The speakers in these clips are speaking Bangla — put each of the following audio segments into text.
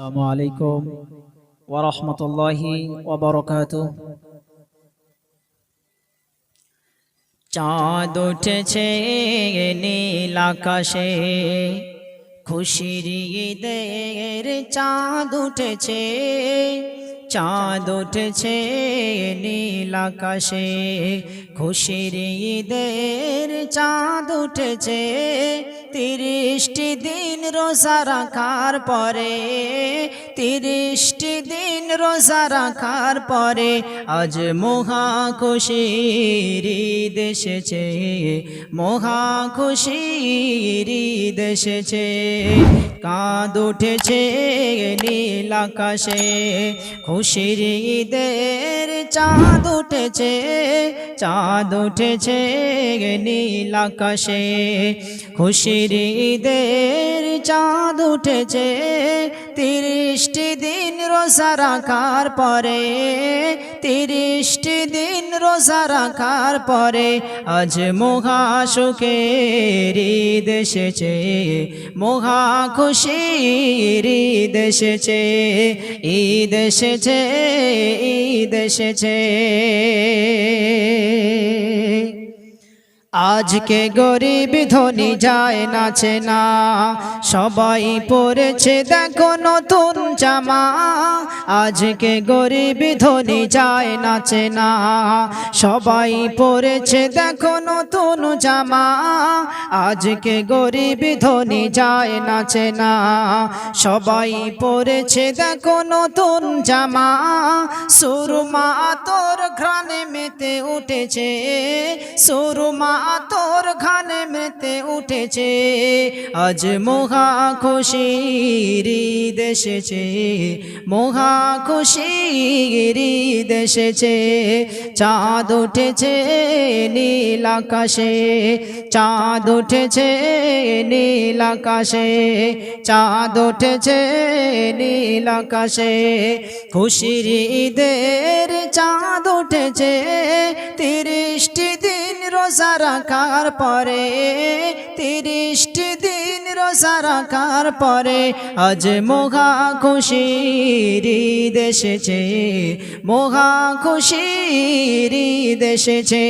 আসসালামু আলাইকুম ওয়া রাহমাতুল্লাহি ওয়া বারাকাতুহু চাঁদ উঠেছে নীল আকাশে, খুশির ঈদের চাঁদ উঠেছে। চাঁদ উঠেছে নীল আকাশে, খুশির ঈদের চাঁদ উঠেছে। তিরিশটি দিন রোজা রাখার পরে, তিরিশটি দিন রোজা রাখার পরে আজ মহা খুশির এসেছে, মহা খুশির এসেছে। কাঁদ উঠেছে নীল আকাশে, খুশির ঈদের চাঁদ উঠেছে চাঁদ উঠেছে নীল আকাশে, খুশির ঈদের চাঁদ উঠেছে। তিরিশটি দিন রোজা রাখার পরে, তিরিশটি দিন রোজা রাখার পরে আজ মহা সুখের ঈদ এসেছে। মহা খুশির ঈদ এসেছে। ঈদ এসেছে ঈদ এসেছে। আজকে গরিব ধনী যায় নাচে না সবাই পরেছে দেখো নতুন জামা। আজকে গরিব ধনী যায় নাচে না সবাই পরেছে দেখো নতুন জামা। আজকে গরিব ধনী যায় নাচে না সবাই পরেছে দেখো নতুন জামা। সুরমা তোর ঘ্রাণে মেতে উঠেছে। সুরমা তোর ঘানে মেতে উঠেছে। আজ মহা খুশির এসেছে। মহা খুশির এসেছে। চাঁদ উঠেছে নীল আকাশে। চাঁদ উঠেছে নীল আকাশে। চাঁদ উঠেছে নীল আকাশে। খুশির ঈদের চাঁদ উঠেছে। তিরিশটি রোজা রাখার পরে তিরিশটি দিন রোজা রাখার পরে আজ মোহা খুশির দেশেছে মোহা ঈদ এসেছে।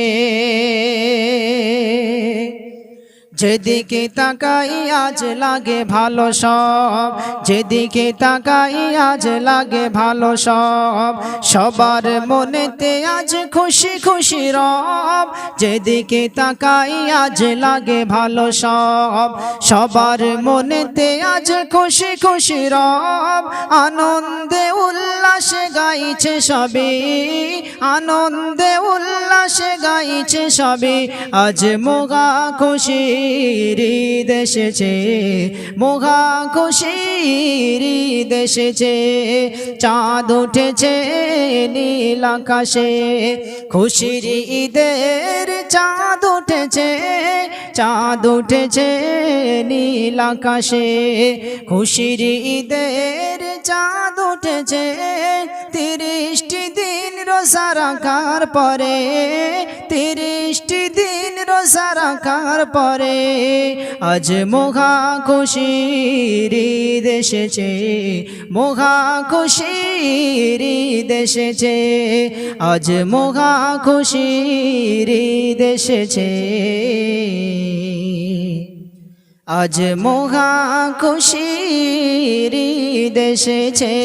যেদিকে তাকাই আজ লাগে ভালো সব, যেদিকে তাকাই আজ লাগে ভালো সব, সবার মনেতে আজ খুশি খুশি রব, যেদিকে তাকাই আজ লাগে ভালো সব, সবার মনেতে আজ খুশি খুশি রব, আনন্দে উল্লাসে গাইছে সবে, আনন্দে উল্লাসে গাইছে সবে, আজ মোগা খুশির এসেছে মোগা খুশির এসেছে। চাঁদ উঠেছে নীল আকাশে, খুশির ঈদের চাঁদ উঠেছে। চাঁদ উঠেছে নীল আকাশে, খুশির ঈদের চাঁদ উঠেছে। তিরিশটি রোজা রাখার পরে, তিরিশটি দিন রোজা রাখার পরে, আজ মোঘা খুশির এসেছে মোঘা খুশির এসেছে, আজ মোঘা খুশির এসেছে। আজ মোঘা খুশির এসেছে।